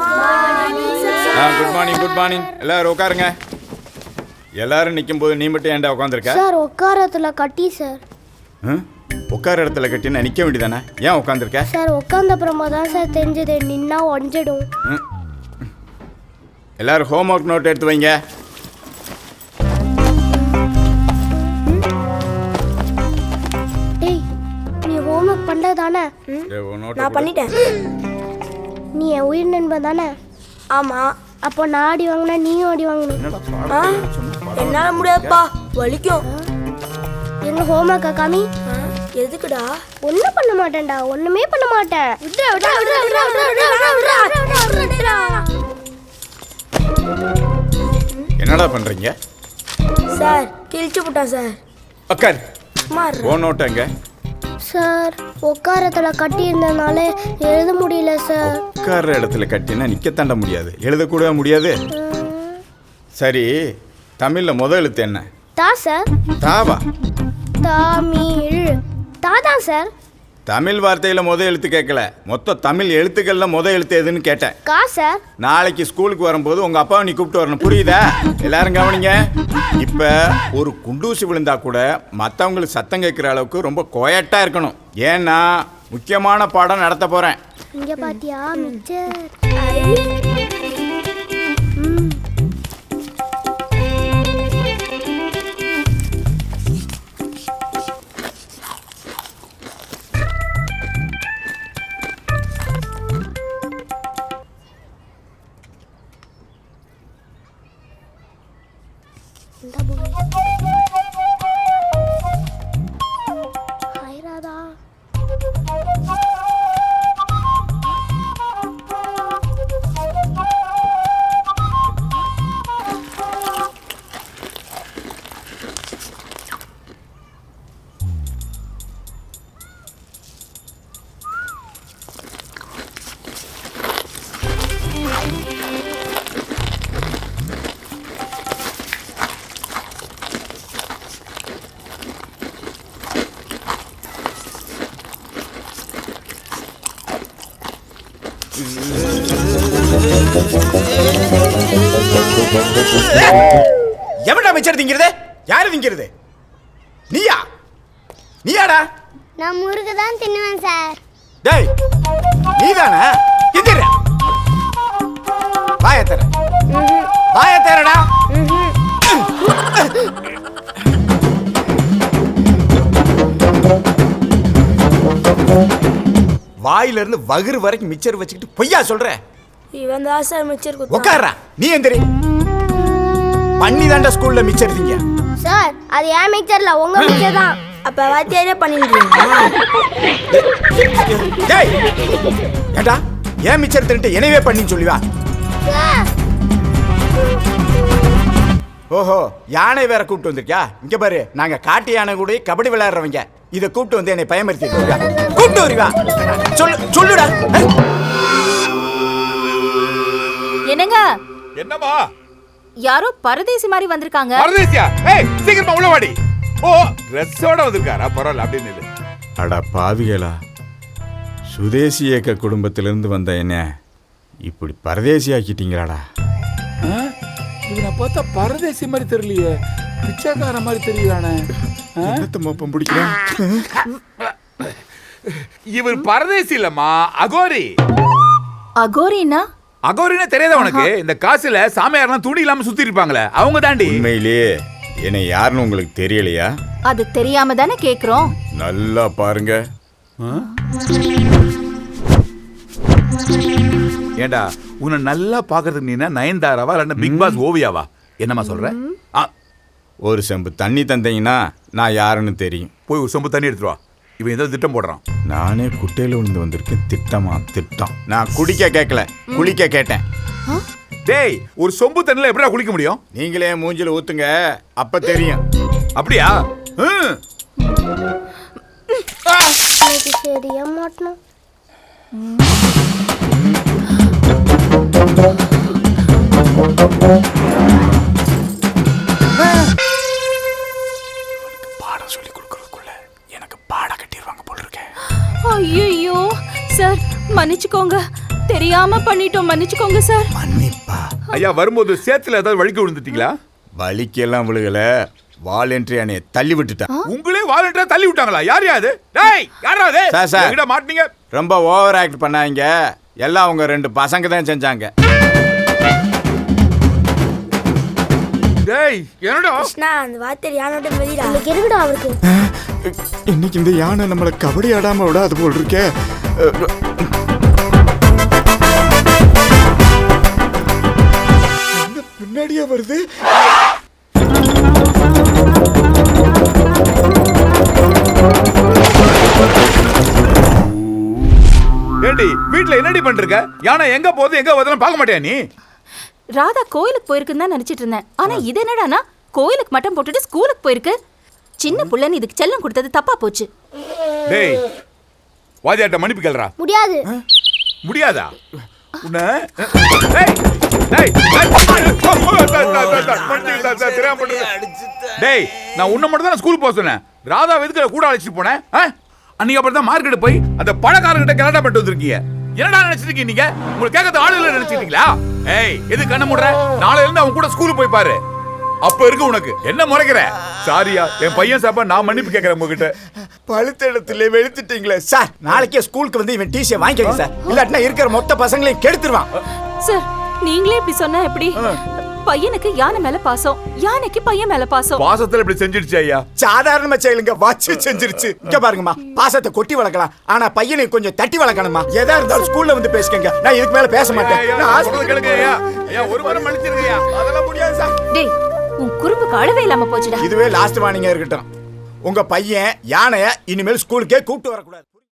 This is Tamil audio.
ஆ குட் மார்னிங் குட் மார்னிங் எல்லாரும் உட்காருங்க. எல்லாரும் நிக்கும்போது நீ மட்டும் ஏன்டா உட்காந்துருக்க சார் உட்காரத்துல கட்டி சார். உட்கார இடத்துல கட்டினா நிக்க வேண்டியதானே? ஏன் உட்காந்துருக்க சார் உட்காந்த அப்புறமா தான் சார் தெரிஞ்சது. நின்னா ஒஞ்சிடும் எல்லாரும் ஹோம் ஒர்க் நோட் எடுத்து வைங்க. டேய் நீ ஹோம்ஒர்க் பண்ணல தானே நான். பண்ணிட்டேன். நீ என் உயிர் நண்பன் தானே ஆமாம் அப்போ நான் ஆடி வாங்கினா நீயும் ஆடி வாங்கணும் ஆ என்னால் முடியாதுப்பா வலிக்கும் எங்க ஹோம்ஒர்க்கா காமி எதுக்குடா ஒன்றும் பண்ண மாட்டேன்டா ஒன்றுமே பண்ண மாட்டேன் விட்றா என்னடா பண்றீங்க சார் கிழிச்சு போட்டான் சார் அக்கா ஓ நோட்டு எங்க சார் உட்காரத்துல கட்டி இருந்தனால எழுத முடியல சார். உட்கார்ற இடத்துல கட்டினா நிக்க தாண்ட முடியாது. எழுதக்கூட முடியாது. சரி தமிழ்ல முத எழுத்து என்ன? தா சார். தாவா. தமிழ். தாதான் சார். தமிழ் வார்த்தையில முத எழுத்து கேட்கல. மொத்த தமிழ் எழுத்துக்கள்ல முத எழுத்து எதுன்னு கேட்டேன். கா சார். நாளைக்கு ஸ்கூலுக்கு வரும்போது உங்க அப்பாவை நீ கூப்பிட்டு வரணும். புரியுதா? எல்லாரும் கவனிங்க. இப்ப ஒரு குண்டூசி விழுந்தா கூட மத்தவங்களுக்கு சத்தம் கேட்கிற அளவுக்கு ரொம்ப கோயட்டா இருக்கணும். ஏன்னா முக்கியமான பாடம் நடத்த போறேன். இங்க பாத்தியா மிச்சர்? எவன்டா மிச்சர் திங்கிறது? யாரு திங்கிறது? நீயா? நீயாடா? நான் முருகு தான் தின்னுவேன் சார். டேய் நீதானே? எந்திர வாய தர வாய தரடா வாயில இருந்து வகுறு வரைக்கும் மிச்சர் வச்சுக்கிட்டு பொய்யா சொல்ற? இவன் தான் சார் மிச்சர் உட்கார்றா நீ எந்திரி பண்ணி தாண்டா ஸ்கூல்ல மிச்சர் திங்க சார் அது ஏன் மிக்சர்ல உங்க மிக்சர் தான். அப்ப வாத்தியாரே பண்ணிருக்கீங்களா டேய் ஏண்டா? ஏன் மிச்சர் தின்ட்டு எனவே பண்ணின்னு சொல்லுவா? ஓஹோ யானை வேற கூப்பிட்டு வந்திருக்கியா? இங்க பாரு நாங்க காட்டு யானை கூட கபடி விளையாடுறவங்க. இத கூப்பிட்டு வந்து என்னை பயமுறுத்தி கூப்பிட்டு வருவா. சொல்லு சொல்லுடா. என்னங்க? என்னம்மா? யாரோ பரதேசி மாதிரி வந்திருக்காங்க. பரதேசியா? ஏய் சீக்கிரமா உள்ள வாடி. ஓ ட்ரெஸ்ஸோட வந்திருக்காரா? பரவாயில்ல அப்படின்னு இல்லை அட பாவிகளா. சுதேசி இயக்க குடும்பத்திலிருந்து வந்த என்ன? இப்படி பரதேசி ஆக்கிட்டீங்களாடா. இவனை பார்த்தா பரதேசி மாதிரி தெரியலையே. பிச்சைக்கார மாதிரி தெரியுறானே என்னத்த மோப்பம் பிடிக்கிறேன்? இவர் பரதேசி இல்லம்மா அகோரி. அகோரினா? அகோரின்னு தெரியாத உனக்கு? இந்த காசுல சாமியார்லாம் துணி இல்லாம சுத்தி இருப்பாங்களே அவங்க தாண்டி. உண்மையிலேயே என்னை யாருன்னு உங்களுக்கு தெரியலையா? அது தெரியாம தானே கேக்குறோம். நல்லா பாருங்க. ஏண்டா உன்னை நல்லா பாக்குறதுக்கு நீனா நயன்தாராவா இல்லைன்னா பிக் பாஸ் ஓவியாவா? என்னம்மா சொல்ற? ஆ, ஒரு செம்பு தண்ணி தந்தீங்கன்னா நான் யாருன்னு தெரியும். போய் ஒரு சொம்பு தண்ணி எடுத்துட்டு வா. இவன் ஏதோ திட்டம் போடுறான். நானே குட்டையில விழுந்து வந்திருக்கேன். திட்டமா திட்டம். நான் குடிக்க கேட்கல குளிக்க கேட்டேன். டேய் ஒரு சொம்பு தண்ணில எப்படிடா குளிக்க முடியும்? நீங்களே மூஞ்சில ஊத்துங்க. அப்ப தெரியும். அப்படியா? சரியா மாட்டணும். பாடம் தெரியாம பண்ணிட்டோம். மன்னிச்சுக்கோங்க சார். மன்னிப்பா. ஐயா வரும்போது சேத்துல ஏதாவது வழுக்கி விழுந்துட்டீங்களா? வலிக்கெல்லாம் விழுகல. வாலண்டரி அணைய தள்ளி விட்டுட்டான் உங்களே வாலண்டியரா தள்ளி விட்டாங்களா? யார் அது? டேய் யாரா அது? Sir, sir. எங்கடா மாட்டீங்க ரொம்ப ஓவர் ஆக்ட் பண்ணாங்க எல்லாம் அவங்க ரெண்டு பசங்க தான் செஞ்சாங்க. டேய் என்னடா? கிருஷ்ணா அந்த வாத்தியார் யானோட அவருக்கு? இன்னைக்கு இந்த யானை நம்மளை கபடி ஆடாம விடாது போல் இருக்கே. பின்னாடியே வருது. ஏண்டி வீட்ல என்னடி பண்றீங்க? யானை எங்க போகுது எங்க வருதுன்னு பார்க்க மாட்டியா நீ? ராதா கோயிலுக்கு போயிருக்குன்னு தான் நினைச்சிட்டு இருந்தேன். ஆனா இது என்னடானா கோயிலுக்கு மட்டும் போட்டுட்டு ஸ்கூலுக்கு போயிருக்கு. சின்ன புள்ளன்னு இதுக்கு செல்லம் கொடுத்தது தப்பா போச்சு. டேய் வாதியாட்ட மன்னிப்பு கேளுடா. முடியாது. முடியாதா? உன்னை? டேய் டேய் நான் உன்னை மட்டும் தான் ஸ்கூல் போக சொன்னேன் ராதா எதுக்கு கூட அழைச்சிட்டு போனேன்? அன்னைக்கு அப்புறம் தான் மார்க்கெட் போய் அந்த பழக்காரங்கிட்ட கலாட்டா பண்ணிட்டு வந்திருக்கீங்க என்னடா நினைச்சிட்டு இருக்கீங்க நீங்க உங்களுக்கு கேட்கறது ஆளு இல்ல நினைச்சிட்டீங்களா ஏய் எது கண்ண முடுற நாளையில இருந்து அவன் கூட ஸ்கூலுக்கு போய் பாரு அப்ப இருக்கு உனக்கு என்ன முறைக்கிற சாரியா என் பையன் சாப்பா நான் மன்னிப்பு கேட்கறேன் உங்ககிட்ட பழுத்த இடத்துல வெளுத்துட்டீங்களே சார் நாளைக்கே ஸ்கூலுக்கு வந்து இவன் டிசியை வாங்கிக்கங்க சார் இல்லாட்டினா இருக்கிற மொத்த பசங்களையும் கெடுத்துருவான் சார் நீங்களே இப்படி சொன்னா எப்படி? பையனுக்கு யானை மேல பாசம். யானைக்கு பையன் மேல பாசம். பாசத்துல இப்படி செஞ்சிடுச்சு ஐயா. சாதாரணமா செய்யலுங்க வச்சு செஞ்சிருச்சு. இங்க பாருங்கம்மா பாசத்தை கொட்டி வளர்க்கலாம். ஆனா பையனை கொஞ்சம் தட்டி வளர்க்கணுமா எதா இருந்தாலும் ஸ்கூல்ல வந்து பேசிக்கங்க. நான் இதுக்கு மேல பேச மாட்டேன். நான் சொல்றது ஹாஸ்பிட்டல் கேளுங்க ஐயா. ஐயா ஒரு வாரம் மன்னிச்சிருங்க ஐயா. அதெல்லாம் முடியாது சார். டேய் உன் குறும்புக்கு அளவே இல்லாம போச்சுடா. இதுவே லாஸ்ட் வார்னிங்கா இருக்கட்டும். உங்க பையன் யானைய இனிமேல் ஸ்கூலுக்கே கூப்பிட்டு வரக்கூடாது.